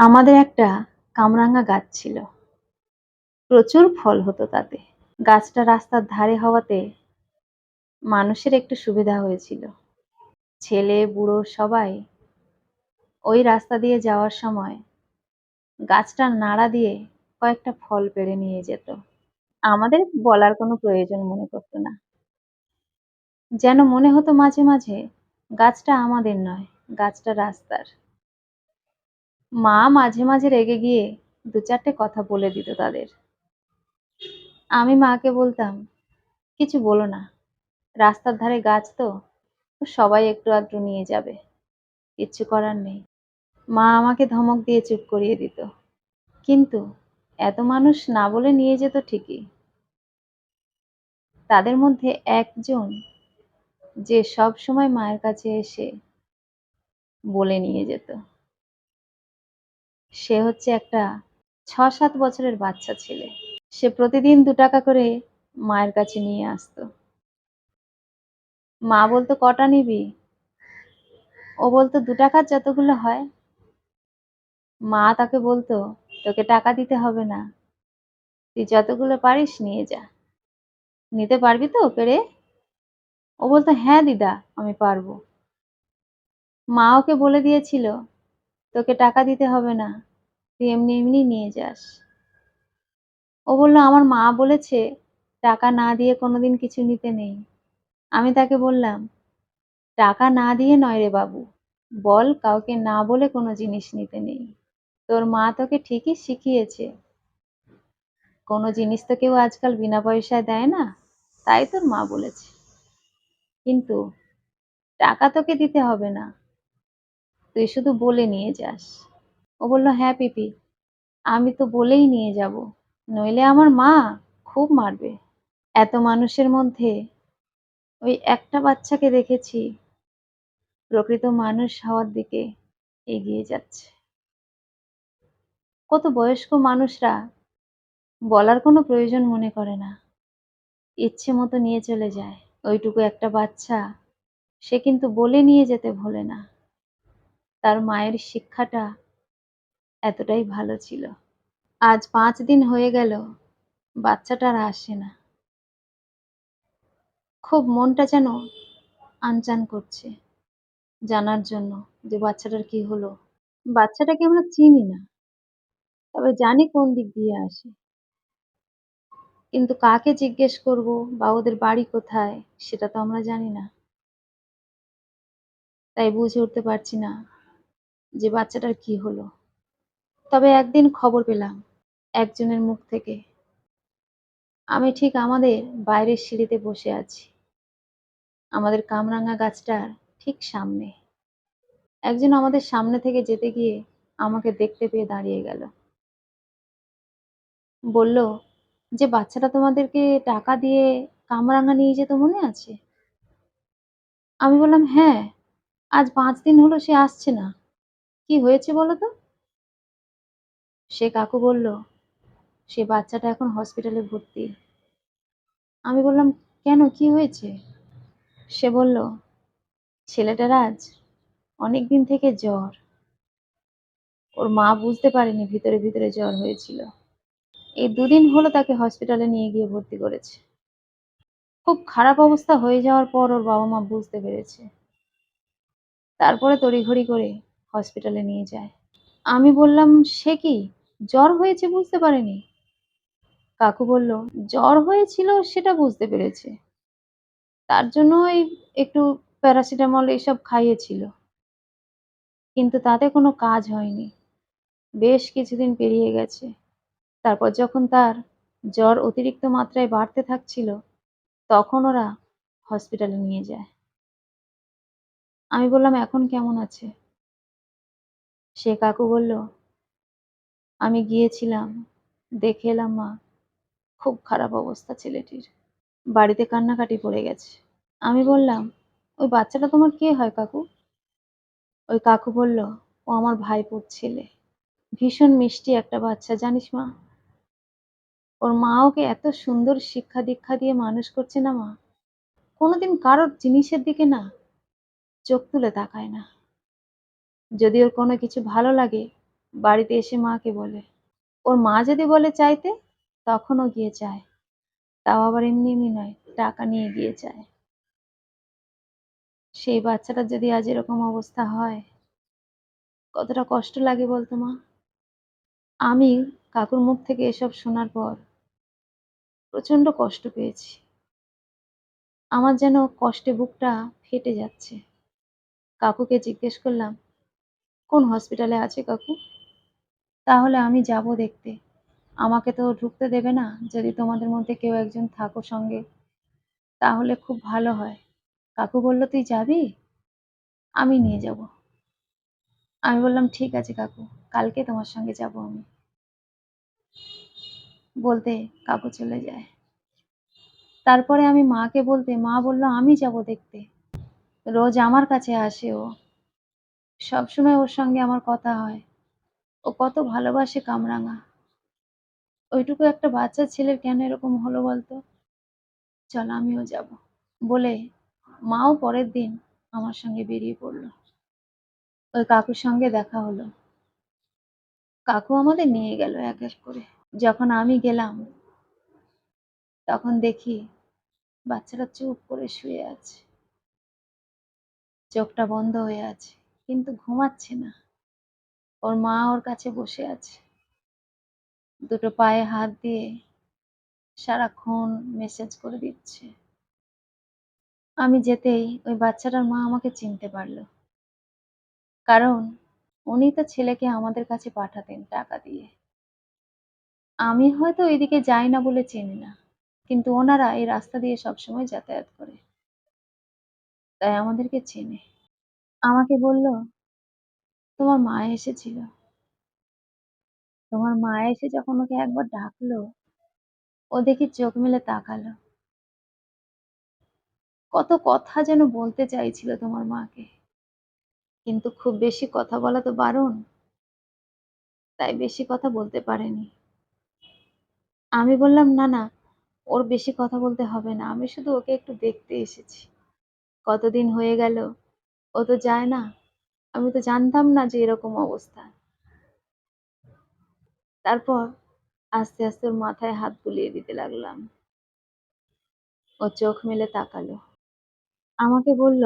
আমাদের একটা কামরাঙা গাছ ছিল। প্রচুর ফল হতো তাতে। গাছটা রাস্তার ধারে হওয়াতে মানুষের একটু সুবিধা হয়েছিল। ছেলে, বুড়ো সবাই ওই রাস্তা দিয়ে যাওয়ার সময় গাছটা নাড়া দিয়ে কয়েকটা ফল পেড়ে নিয়ে যেত। আমাদের বলার কোনো প্রয়োজন মনে করতো না। যেন মনে হতো মাঝে মাঝে, গাছটা আমাদের নয়, গাছটা রাস্তার। মা মাঝে মাঝে রেগে গিয়ে দু চারটে কথা বলে দিত তাদের। আমি মাকে বলতাম, কিছু বলো না, রাস্তার ধারে গাছ তো সবাই একটু আধটু নিয়ে যাবে। কিচ্ছু করার নেই। মা আমাকে ধমক দিয়ে চুপ করিয়ে দিত। কিন্তু এত মানুষ না বলে নিয়ে যেত ঠিকই। তাদের মধ্যে একজন যে সব সময় মায়ের কাছে এসে বলে নিয়ে যেত। সে হচ্ছে একটা ছ সাত বছরের বাচ্চা ছেলে। সে প্রতিদিন দু টাকা করে মায়ের কাছে নিয়ে আসতো। মা বলতো, কটা নিবি? ও বলতো, দু টাকার যতগুলো হয়। মা তাকে বলতো, তোকে টাকা দিতে হবে না। তুই যতগুলো পারিস নিয়ে যা। নিতে পারবি তো পেরে? ও বলতো হ্যাঁ দিদা, আমি পারব। মা ওকে বলে দিয়েছিল তোকে টাকা দিতে হবে না, তুই এমনি এমনি নিয়ে যাস। ও বলল, আমার মা বলেছে, টাকা না দিয়ে কোনোদিন কিছু নিতে নেই। আমি তাকে বললাম, টাকা না দিয়ে নয় রে বাবু, বল কাউকে না বলে কোনো জিনিস নিতে নেই। তোর মা তোকে ঠিকই শিখিয়েছে। কোনো জিনিস তো কেউ আজকাল বিনা পয়সায় দেয় না, তাই তোর মা বলেছে। কিন্তু টাকা তোকে দিতে হবে না তুই শুধু বলে নিয়ে যাস। ও বলল হ্যাঁ পিপি, আমি তো বলেই নিয়ে যাব। নইলে আমার মা খুব মারবে। এত মানুষের মধ্যে ওই একটা বাচ্চাকে দেখেছি, প্রকৃত মানুষ হওয়ার দিকে এগিয়ে যাচ্ছে। কত বয়স্ক মানুষরা বলার কোনো প্রয়োজন মনে করে না। ইচ্ছে মতো নিয়ে চলে যায়। ওইটুকু একটা বাচ্চা সে কিন্তু বলে নিয়ে যেতে ভোলে না। তার মায়ের শিক্ষাটা এতটাই ভালো ছিল। আজ পাঁচ দিন হয়ে গেল বাচ্চাটার আসে না। খুব মনটা যেন আনচান করছে জানার জন্য যে বাচ্চাটার কি হলো। বাচ্চাটাকে আমরা চিনি না, তবে জানি কোন দিক দিয়ে আসে। কিন্তু কাকে জিজ্ঞেস করব বা ওদের বাড়ি কোথায়, সেটা তো আমরা জানি না। তাই বুঝে উঠতে পারছি না যে বাচ্চাটার কি হলো। তবে একদিন খবর পেলাম একজনের মুখ থেকে। আমি ঠিক আমাদের বাইরের সিঁড়িতে বসে আছি। আমাদের কামরাঙা গাছটার ঠিক সামনে। একজন আমাদের সামনে থেকে যেতে গিয়ে আমাকে দেখতে পেয়ে দাঁড়িয়ে গেল। বলল, যে বাচ্চাটা তোমাদেরকে টাকা দিয়ে কামরাঙা নিয়ে যেত মনে আছে? আমি বললাম হ্যাঁ আজ পাঁচ দিন হলো সে আসছে না। কি হয়েছে বলো তো? সে কাকু বলল, সে বাচ্চাটা এখন হসপিটালে ভর্তি। আমি বললাম, কেন, কি হয়েছে? সে বলল, ছেলেটার আজ অনেক দিন থেকে জ্বর। ওর মা বুঝতে পারেনি ভিতরে ভিতরে জ্বর হয়েছিল। এই দুদিন হলো তাকে হসপিটালে নিয়ে গিয়ে ভর্তি করেছে। খুব খারাপ অবস্থা হয়ে যাওয়ার পর ওর বাবা মা বুঝতে পেরেছে। তারপরে তড়িঘড়ি করে হসপিটালে নিয়ে যায়। আমি বললাম, সে কি? জ্বর হয়েছে বুঝতে পারেনি? কাকু বলল, জ্বর হয়েছিল সেটা বুঝতে পেরেছে। তার জন্য ওই একটু প্যারাসিটামল এইসব খাইয়েছিল। কিন্তু তাতে কোনো কাজ হয়নি। বেশ কিছুদিন পেরিয়ে গেছে। তারপর যখন তার জ্বর অতিরিক্ত মাত্রায় বাড়তে থাকছিল, তখন ওরা হসপিটালে নিয়ে যায়। আমি বললাম, এখন কেমন আছে? সে কাকু বলল, আমি গিয়েছিলাম, দেখে এলাম মা, খুব খারাপ অবস্থা ছেলেটির। বাড়িতে কান্নাকাটি পড়ে গেছে। আমি বললাম, ওই বাচ্চাটা তোমার কে হয় কাকু? ওই কাকু বলল, ও আমার ভাইপোর ছেলে। ভীষণ মিষ্টি একটা বাচ্চা, জানিস মা? ওর মা ওকে এত সুন্দর শিক্ষা দীক্ষা দিয়ে মানুষ করছে না মা। কোনোদিন কারোর জিনিসের দিকে না চোখ তুলে তাকায় না। যদি ওর কোনো কিছু ভালো লাগে, বাড়িতে এসে মাকে বলে। ওর মা যদি বলে চাইতে, তখনও গিয়ে চায়। তাও আবার এমনি এমনি নয়, টাকা নিয়ে গিয়ে চায়। সেই বাচ্চাটার যদি আজ এরকম অবস্থা হয়, কতটা কষ্ট লাগে বলতো মা। আমি কাকুর মুখ থেকে এসব শোনার পর প্রচণ্ড কষ্ট পেয়েছি। আমার যেন কষ্টে বুকটা ফেটে যাচ্ছে। কাকুকে জিজ্ঞেস করলাম কোন হসপিটালে আছে কাকু? তাহলে আমি যাব দেখতে। আমাকে তো ঢুকতে দেবে না, যদি তোমাদের মধ্যে কেউ একজন থাকো সঙ্গে, তাহলে খুব ভালো হয়। কাকু বলল, তুই যাবি? আমি নিয়ে যাব। আমি বললাম, ঠিক আছে কাকু, কালকে তোমার সঙ্গে যাব আমি। বলতে কাকু চলে যায়। তারপরে আমি মাকে বলতে, মা বলল আমি যাব দেখতে। রোজ আমার কাছে আসে ও। সবসময় ওর সঙ্গে আমার কথা হয়। ও কত ভালোবাসে কামরাঙা। ওইটুকু একটা বাচ্চা ছেলের কেন এরকম হলো বলতো? চল আমিও যাব। বলে মাও পরের দিন আমার সঙ্গে বেরিয়ে পড়ল। ওই কাকুর সঙ্গে দেখা হলো। কাকু আমাদের নিয়ে গেল এক এক করে। যখন আমি গেলাম, তখন দেখি বাচ্চাটা চুপ করে শুয়ে আছে। চোখটা বন্ধ হয়ে আছে। কিন্তু ঘুমাচ্ছে না। ওর মা ওর কাছে বসে আছে। দুটো পায়ে হাত দিয়ে সারাক্ষণ মেসেজ করে দিচ্ছে। আমি যেতেই ওই বাচ্চাটার মা আমাকে চিনতে পারল। কারণ উনি তো ছেলেকে আমাদের কাছে পাঠাতেন টাকা দিয়ে। আমি হয়তো ওইদিকে যাই না বলে চিনি না, কিন্তু ওনারা এই রাস্তা দিয়ে সবসময় যাতায়াত করে। তাই আমাদেরকে চেনে। আমাকে বলল, তোমার মা এসেছিল। তোমার মা এসে যখন ওকে একবার ডাকলো, ও দেখি চোখ মেলে তাকালো। কত কথা যেন বলতে চাইছিল তোমার মাকে। কিন্তু খুব বেশি কথা বলা তো বারণ, তাই বেশি কথা বলতে পারেনি। আমি বললাম, না না, ওর বেশি কথা বলতে হবে না। আমি শুধু ওকে একটু দেখতে এসেছি। কতদিন হয়ে গেল ও তো যায় না। আমি তো জানতাম না যে এরকম অবস্থা। তারপর আস্তে আস্তে ওর মাথায় হাত বুলিয়ে দিতে লাগলাম। ও চোখ মেলে তাকালো। আমাকে বলল,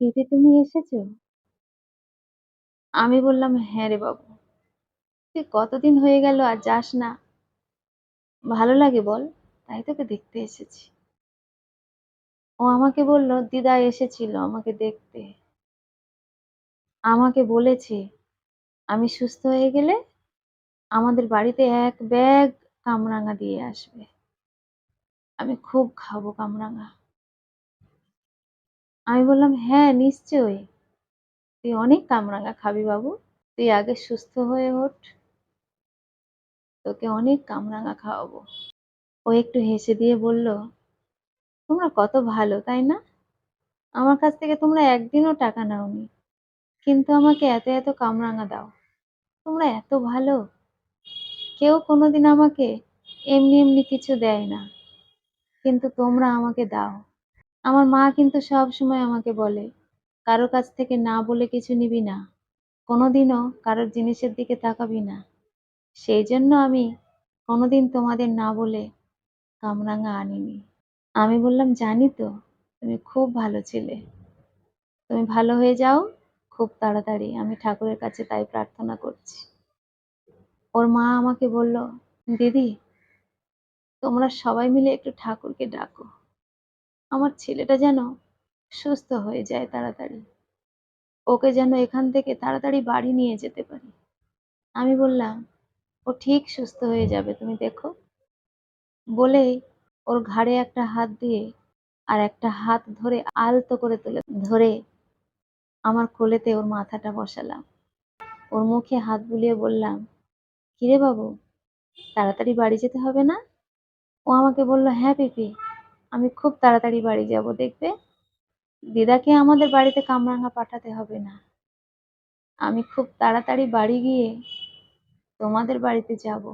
দিদি, তুমি এসেছ? আমি বললাম হ্যাঁ রে বাবু। তুই কতদিন হয়ে গেল আর যাস না। ভালো লাগে বল, তাই তোকে দেখতে এসেছি। ও আমাকে বলল, দিদা এসেছিল আমাকে দেখতে। আমাকে বলেছে, আমি সুস্থ হয়ে গেলে আমাদের বাড়িতে এক ব্যাগ কামরাঙা দিয়ে আসবে। আমি খুব খাব কামরাঙা। আমি বললাম হ্যাঁ নিশ্চয়ই। তুই অনেক কামরাঙা খাবি বাবু। তুই আগে সুস্থ হয়ে ওঠ। তোকে অনেক কামরাঙা খাওয়াবো। ও একটু হেসে দিয়ে বলল তোমরা কত ভালো, তাই না? আমার কাছ থেকে তোমরা একদিনও টাকা নাওনি। কিন্তু আমাকে এত এত কামরাঙা দাও। তোমরা এত ভালো। কেউ কোনোদিন আমাকে এমনি এমনি কিছু দেয় না। কিন্তু তোমরা আমাকে দাও। আমার মা কিন্তু সব সময় আমাকে বলে কারও কাছ থেকে না বলে কিছু নিবি না। কোনোদিনও কারোর জিনিসের দিকে তাকাবি না। সেই জন্য আমি কোনোদিন তোমাদের না বলে কামরাঙা আনিনি। আমি বললাম, জানি তো, তুমি খুব ভালো ছেলে। তুমি ভালো হয়ে যাও, খুব তাড়াতাড়ি। আমি ঠাকুরের কাছে তাই প্রার্থনা করছি। ওর মা আমাকে বলল, দিদি, তোমরা সবাই মিলে একটু ঠাকুরকে ডাকো। আমার ছেলেটা যেন সুস্থ হয়ে যায় তাড়াতাড়ি। ওকে যেন এখান থেকে তাড়াতাড়ি বাড়ি নিয়ে যেতে পারি। আমি বললাম, ও ঠিক সুস্থ হয়ে যাবে, তুমি দেখো। বলেই ওর ঘাড়ে একটা হাত দিয়ে আর একটা হাত ধরে আলতো করে তুলে ধরে আমার কোলেতে ওর মাথাটা বসালাম। ওর মুখে হাত বুলিয়ে বললাম, কিরে বাবু, তাড়াতাড়ি বাড়ি যেতে হবে না? ও আমাকে বলল হ্যাঁ পিপি, আমি খুব তাড়াতাড়ি বাড়ি যাব, দেখবে? দিদাকে আমাদের বাড়িতে কামরাঙা পাঠাতে হবে না। আমি খুব তাড়াতাড়ি বাড়ি গিয়ে তোমাদের বাড়িতে যাব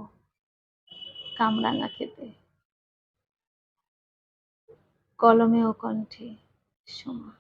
কামরাঙা খেতে। কলমে ও কণ্ঠে সোমা